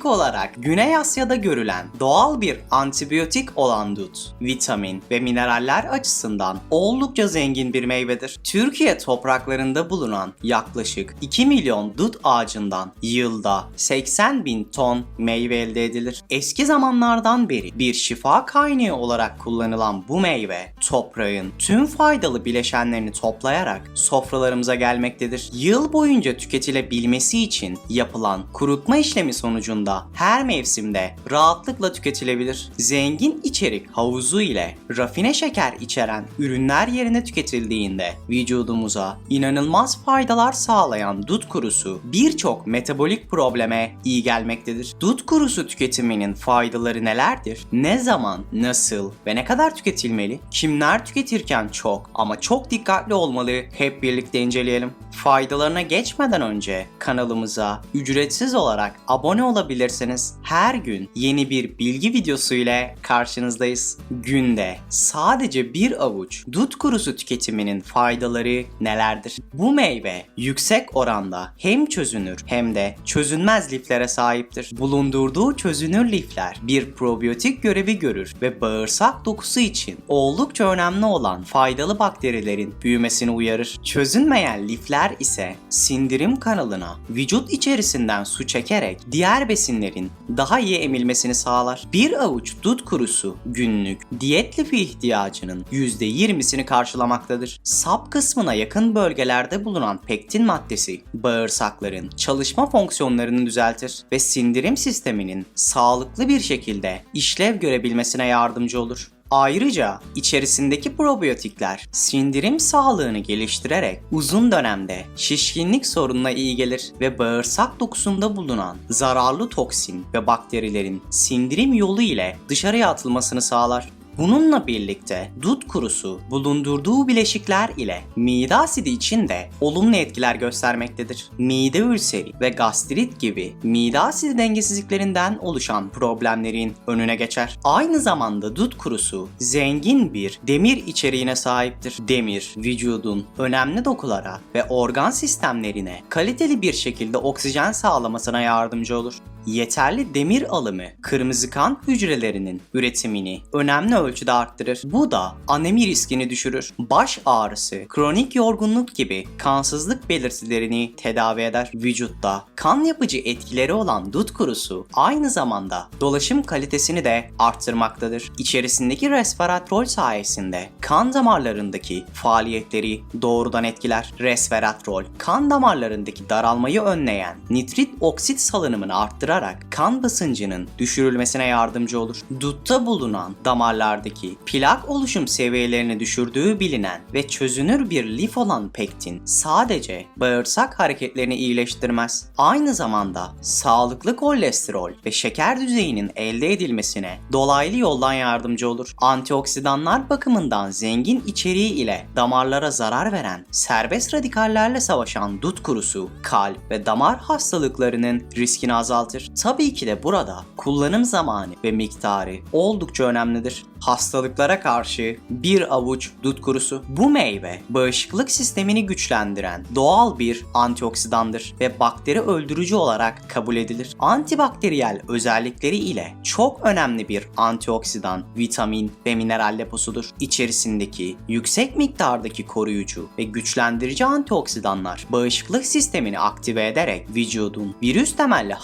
İlk olarak Güney Asya'da görülen doğal bir antibiyotik olan dut, vitamin ve mineraller açısından oldukça zengin bir meyvedir. Türkiye topraklarında bulunan yaklaşık 2 milyon dut ağacından yılda 80 bin ton meyve elde edilir. Eski zamanlardan beri bir şifa kaynağı olarak kullanılan bu meyve toprağın tüm faydalı bileşenlerini toplayarak sofralarımıza gelmektedir. Yıl boyunca tüketilebilmesi için yapılan kurutma işlemi sonucunda her mevsimde rahatlıkla tüketilebilir. Zengin içerik havuzu ile rafine şeker içeren ürünler yerine tüketildiğinde vücudumuza inanılmaz faydalar sağlayan dut kurusu birçok metabolik probleme iyi gelmektedir. Dut kurusu tüketiminin faydaları nelerdir? Ne zaman, nasıl ve ne kadar tüketilmeli? Kimler tüketirken çok ama çok dikkatli olmalı? Hep birlikte inceleyelim. Faydalarına geçmeden önce kanalımıza ücretsiz olarak abone olabilirsiniz. Her gün yeni bir bilgi videosu ile karşınızdayız. Günde sadece bir avuç dut kurusu tüketiminin faydaları nelerdir? Bu meyve yüksek oranda hem çözünür hem de çözünmez liflere sahiptir. Bulundurduğu çözünür lifler bir probiyotik görevi görür ve bağırsak dokusu için oldukça önemli olan faydalı bakterilerin büyümesini uyarır. Çözünmeyen lifler ise sindirim kanalına vücut içerisinden su çekerek diğer besinlerin daha iyi emilmesini sağlar. Bir avuç dut kurusu günlük diyet lifi ihtiyacının %20'sini karşılamaktadır. Sap kısmına yakın bölgelerde bulunan pektin maddesi bağırsakların çalışma fonksiyonlarını düzeltir ve sindirim sisteminin sağlıklı bir şekilde işlev görebilmesine yardımcı olur. Ayrıca içerisindeki probiyotikler sindirim sağlığını geliştirerek uzun dönemde şişkinlik sorununa iyi gelir ve bağırsak dokusunda bulunan zararlı toksin ve bakterilerin sindirim yolu ile dışarıya atılmasını sağlar. Bununla birlikte dut kurusu bulundurduğu bileşikler ile mide asidi için de olumlu etkiler göstermektedir. Mide ülseri ve gastrit gibi mide asidi dengesizliklerinden oluşan problemlerin önüne geçer. Aynı zamanda dut kurusu zengin bir demir içeriğine sahiptir. Demir vücudun önemli dokulara ve organ sistemlerine kaliteli bir şekilde oksijen sağlamasına yardımcı olur yeterli demir alımı kırmızı kan hücrelerinin üretimini önemli ölçüde arttırır. Bu da anemi riskini düşürür. Baş ağrısı, kronik yorgunluk gibi kansızlık belirtilerini tedavi eder. Vücutta kan yapıcı etkileri olan dut kurusu aynı zamanda dolaşım kalitesini de arttırmaktadır. İçerisindeki resveratrol sayesinde kan damarlarındaki faaliyetleri doğrudan etkiler. Resveratrol kan damarlarındaki daralmayı önleyen nitrit oksit salınımını arttırarak kan basıncının düşürülmesine yardımcı olur. Dutta bulunan damarlardaki plak oluşum seviyelerini düşürdüğü bilinen ve çözünür bir lif olan pektin sadece bağırsak hareketlerini iyileştirmez. Aynı zamanda sağlıklı kolesterol ve şeker düzeyinin elde edilmesine dolaylı yoldan yardımcı olur. Antioksidanlar bakımından zengin içeriği ile damarlara zarar veren serbest radikallerle savaşan dut kurusu kalp ve damar hastalıklarının riskini azaltır. Tabii ki de burada kullanım zamanı ve miktarı oldukça önemlidir. Hastalıklara karşı bir avuç dut kurusu. Bu meyve bağışıklık sistemini güçlendiren doğal bir antioksidandır ve bakteri öldürücü olarak kabul edilir. Antibakteriyel özellikleri ile çok önemli bir antioksidan, vitamin ve mineral deposudur. İçerisindeki yüksek miktardaki koruyucu ve güçlendirici antioksidanlar bağışıklık sistemini aktive ederek vücudun virüs temelli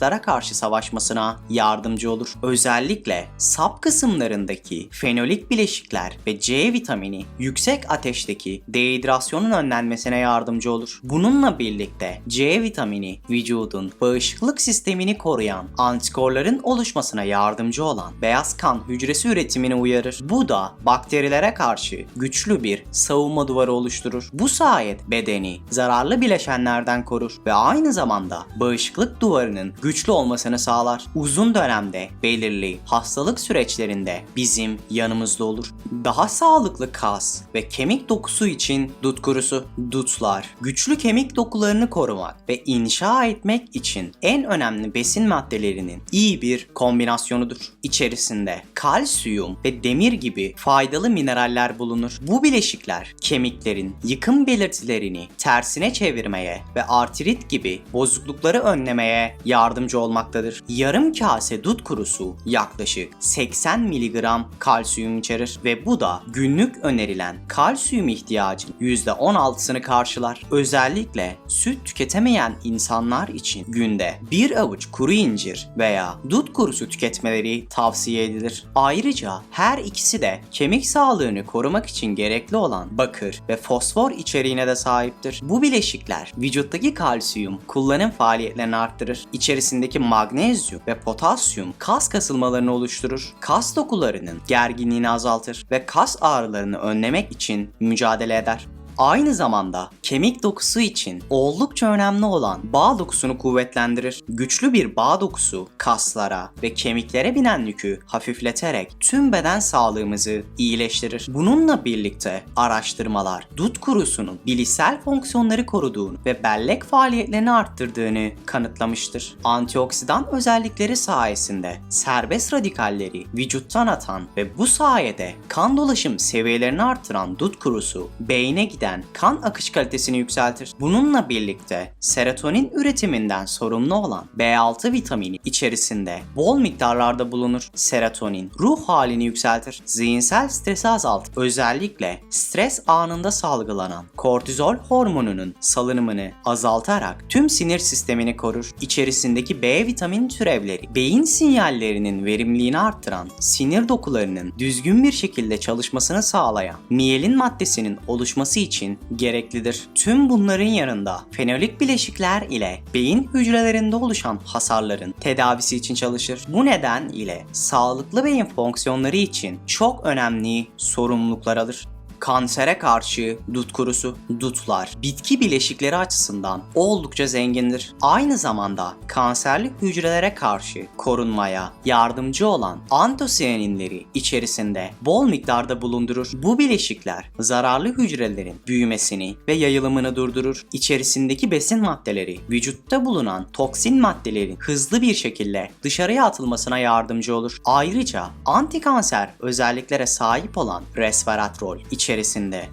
hastalıklara karşı savaşmasına yardımcı olur. Özellikle sap kısımlarındaki fenolik bileşikler ve C vitamini yüksek ateşteki dehidrasyonun önlenmesine yardımcı olur. Bununla birlikte C vitamini vücudun bağışıklık sistemini koruyan antikorların oluşmasına yardımcı olan beyaz kan hücresi üretimini uyarır. Bu da bakterilere karşı güçlü bir savunma duvarı oluşturur. Bu sayede bedeni zararlı bileşenlerden korur ve aynı zamanda bağışıklık duvarının güçlü olmasını sağlar. Uzun dönemde belirli hastalık süreçlerinde bizim yanımızda olur. Daha sağlıklı kas ve kemik dokusu için dut kurusu. Dutlar güçlü kemik dokularını korumak ve inşa etmek için en önemli besin maddelerinin iyi bir kombinasyonudur. İçerisinde kalsiyum ve demir gibi faydalı mineraller bulunur. Bu bileşikler kemiklerin yıkım belirtilerini tersine çevirmeye ve artrit gibi bozuklukları önlemeye yardımcı yardımcı olmaktadır. Yarım kase dut kurusu yaklaşık 80 mg kalsiyum içerir ve bu da günlük önerilen kalsiyum ihtiyacının %16'sını karşılar. Özellikle süt tüketemeyen insanlar için günde bir avuç kuru incir veya dut kurusu tüketmeleri tavsiye edilir. Ayrıca her ikisi de kemik sağlığını korumak için gerekli olan bakır ve fosfor içeriğine de sahiptir. Bu bileşikler vücuttaki kalsiyum kullanım faaliyetlerini arttırır. İçerisindeki magnezyum ve potasyum kas kasılmalarını oluşturur. Kas dokularının gerginliğini azaltır ve kas ağrılarını önlemek için mücadele eder. Aynı zamanda kemik dokusu için oldukça önemli olan bağ dokusunu kuvvetlendirir. Güçlü bir bağ dokusu kaslara ve kemiklere binen yükü hafifleterek tüm beden sağlığımızı iyileştirir. Bununla birlikte araştırmalar dut kurusunun bilişsel fonksiyonları koruduğunu ve bellek faaliyetlerini arttırdığını kanıtlamıştır. Antioksidan özellikleri sayesinde serbest radikalleri vücuttan atan ve bu sayede kan dolaşım seviyelerini artıran dut kurusu beyne giden kan akış kalitesini yükseltir. Bununla birlikte serotonin üretiminden sorumlu olan B6 vitamini içerisinde bol miktarlarda bulunur. Serotonin ruh halini yükseltir, zihinsel stresi azaltır. Özellikle stres anında salgılanan kortizol hormonunun salınımını azaltarak tüm sinir sistemini korur. İçerisindeki B vitamin türevleri beyin sinyallerinin verimliliğini arttıran, sinir dokularının düzgün bir şekilde çalışmasını sağlayan miyelin maddesinin oluşması için gereklidir. Tüm bunların yanında fenolik bileşikler ile beyin hücrelerinde oluşan hasarların tedavisi için çalışır. Bu neden ile sağlıklı beyin fonksiyonları için çok önemli sorumluluklar alır. Kansere karşı dut kurusu, dutlar bitki bileşikleri açısından oldukça zengindir. Aynı zamanda kanserli hücrelere karşı korunmaya yardımcı olan antosiyaninleri içerisinde bol miktarda bulundurur. Bu bileşikler zararlı hücrelerin büyümesini ve yayılımını durdurur. İçerisindeki besin maddeleri vücutta bulunan toksin maddelerin hızlı bir şekilde dışarıya atılmasına yardımcı olur. Ayrıca antikanser özelliklere sahip olan resveratrol içerisinde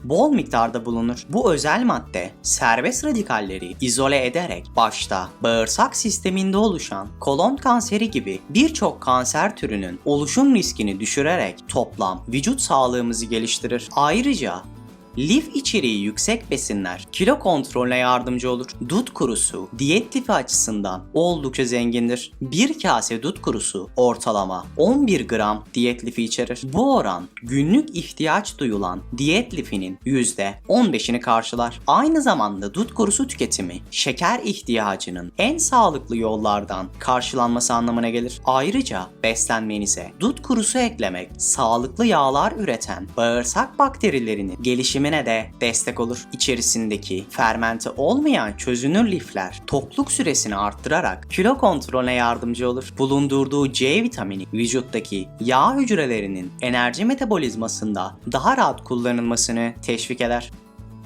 bol miktarda bulunur. Bu özel madde serbest radikalleri izole ederek başta bağırsak sisteminde oluşan kolon kanseri gibi birçok kanser türünün oluşum riskini düşürerek toplam vücut sağlığımızı geliştirir. Ayrıca Lif içeriği yüksek besinler kilo kontrolüne yardımcı olur. Dut kurusu diyet lifi açısından oldukça zengindir. Bir kase dut kurusu ortalama 11 gram diyet lifi içerir. Bu oran günlük ihtiyaç duyulan diyet lifinin %15'ini karşılar. Aynı zamanda dut kurusu tüketimi şeker ihtiyacının en sağlıklı yollardan karşılanması anlamına gelir. Ayrıca beslenmenize dut kurusu eklemek sağlıklı yağlar üreten bağırsak bakterilerinin gelişimi gelişimine de destek olur. İçerisindeki fermente olmayan çözünür lifler tokluk süresini arttırarak kilo kontrolüne yardımcı olur. Bulundurduğu C vitamini vücuttaki yağ hücrelerinin enerji metabolizmasında daha rahat kullanılmasını teşvik eder.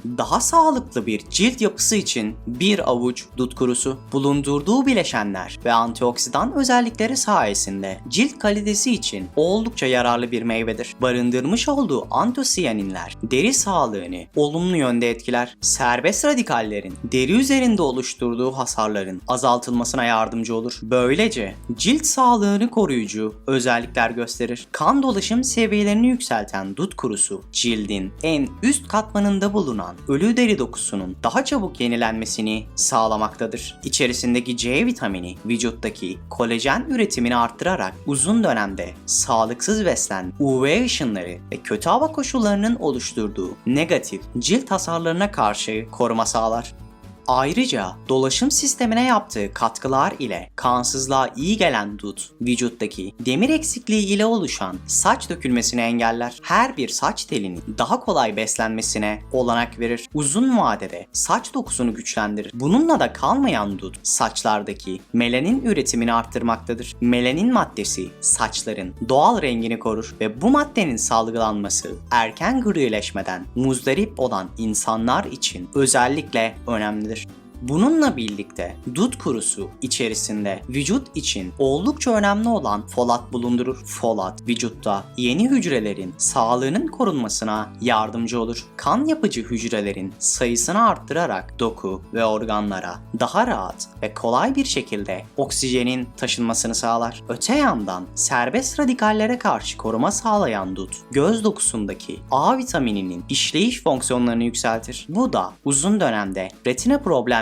Daha sağlıklı bir cilt yapısı için bir avuç dut kurusu bulundurduğu bileşenler ve antioksidan özellikleri sayesinde cilt kalitesi için oldukça yararlı bir meyvedir. Barındırmış olduğu antosiyaninler deri sağlığını olumlu yönde etkiler. Serbest radikallerin deri üzerinde oluşturduğu hasarların azaltılmasına yardımcı olur. Böylece cilt sağlığını koruyucu özellikler gösterir. Kan dolaşım seviyelerini yükselten dut kurusu cildin en üst katmanında bulunan ölü deri dokusunun daha çabuk yenilenmesini sağlamaktadır. İçerisindeki C vitamini vücuttaki kolajen üretimini arttırarak uzun dönemde sağlıksız beslen, UV ışınları ve kötü hava koşullarının oluşturduğu negatif cilt hasarlarına karşı koruma sağlar. Ayrıca dolaşım sistemine yaptığı katkılar ile kansızlığa iyi gelen dut, vücuttaki demir eksikliği ile oluşan saç dökülmesini engeller. Her bir saç telinin daha kolay beslenmesine olanak verir. Uzun vadede saç dokusunu güçlendirir. Bununla da kalmayan dut, saçlardaki melanin üretimini arttırmaktadır. Melanin maddesi saçların doğal rengini korur ve bu maddenin salgılanması erken grileşmeden muzdarip olan insanlar için özellikle önemlidir. Bununla birlikte dut kurusu içerisinde vücut için oldukça önemli olan folat bulundurur. Folat vücutta yeni hücrelerin sağlığının korunmasına yardımcı olur. Kan yapıcı hücrelerin sayısını arttırarak doku ve organlara daha rahat ve kolay bir şekilde oksijenin taşınmasını sağlar. Öte yandan serbest radikallere karşı koruma sağlayan dut, göz dokusundaki A vitamininin işleyiş fonksiyonlarını yükseltir. Bu da uzun dönemde retina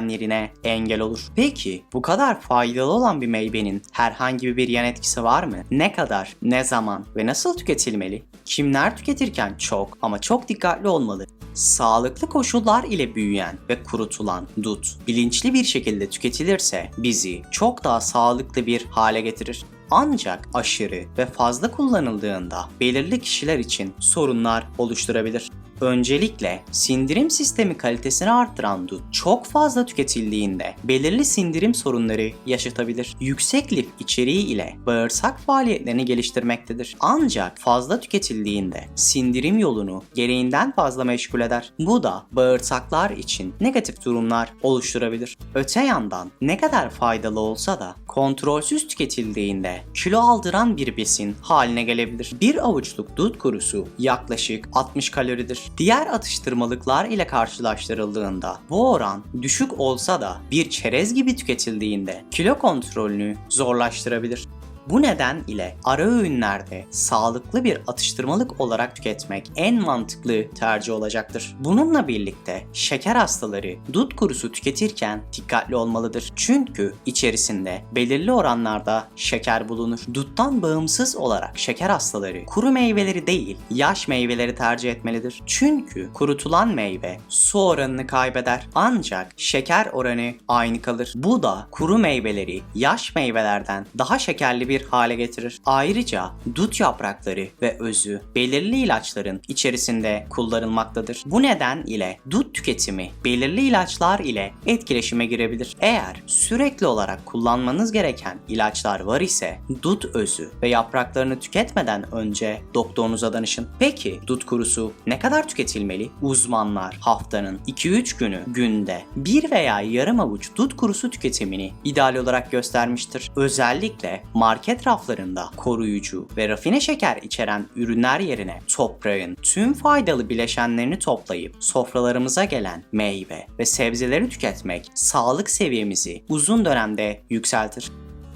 problemlerine engel olur. Peki bu kadar faydalı olan bir meyvenin herhangi bir yan etkisi var mı? Ne kadar, ne zaman ve nasıl tüketilmeli? Kimler tüketirken çok ama çok dikkatli olmalı? Sağlıklı koşullar ile büyüyen ve kurutulan dut bilinçli bir şekilde tüketilirse bizi çok daha sağlıklı bir hale getirir. Ancak aşırı ve fazla kullanıldığında belirli kişiler için sorunlar oluşturabilir. Öncelikle sindirim sistemi kalitesini arttıran dut çok fazla tüketildiğinde belirli sindirim sorunları yaşatabilir. Yüksek lif içeriği ile bağırsak faaliyetlerini geliştirmektedir. Ancak fazla tüketildiğinde sindirim yolunu gereğinden fazla meşgul eder. Bu da bağırsaklar için negatif durumlar oluşturabilir. Öte yandan ne kadar faydalı olsa da kontrolsüz tüketildiğinde kilo aldıran bir besin haline gelebilir. Bir avuçluk dut kurusu yaklaşık 60 kaloridir. Diğer atıştırmalıklar ile karşılaştırıldığında bu oran düşük olsa da bir çerez gibi tüketildiğinde kilo kontrolünü zorlaştırabilir. Bu neden ile ara öğünlerde sağlıklı bir atıştırmalık olarak tüketmek en mantıklı tercih olacaktır. Bununla birlikte şeker hastaları dut kurusu tüketirken dikkatli olmalıdır. Çünkü içerisinde belirli oranlarda şeker bulunur. Duttan bağımsız olarak şeker hastaları kuru meyveleri değil yaş meyveleri tercih etmelidir. Çünkü kurutulan meyve su oranını kaybeder ancak şeker oranı aynı kalır. Bu da kuru meyveleri yaş meyvelerden daha şekerli bir hale getirir. Ayrıca dut yaprakları ve özü belirli ilaçların içerisinde kullanılmaktadır. Bu neden ile dut tüketimi belirli ilaçlar ile etkileşime girebilir. Eğer sürekli olarak kullanmanız gereken ilaçlar var ise dut özü ve yapraklarını tüketmeden önce doktorunuza danışın. Peki dut kurusu ne kadar tüketilmeli? Uzmanlar haftanın 2-3 günü günde 1 veya yarım avuç dut kurusu tüketimini ideal olarak göstermiştir. Özellikle market raflarında koruyucu ve rafine şeker içeren ürünler yerine toprağın tüm faydalı bileşenlerini toplayıp sofralarımıza gelen meyve ve sebzeleri tüketmek sağlık seviyemizi uzun dönemde yükseltir.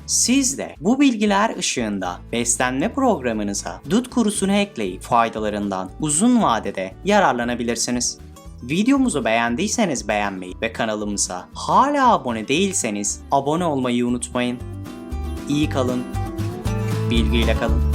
Siz de bu bilgiler ışığında beslenme programınıza dut kurusunu ekleyip faydalarından uzun vadede yararlanabilirsiniz. Videomuzu beğendiyseniz beğenmeyi ve kanalımıza hala abone değilseniz abone olmayı unutmayın. İyi kalın, bilgiyle kalın.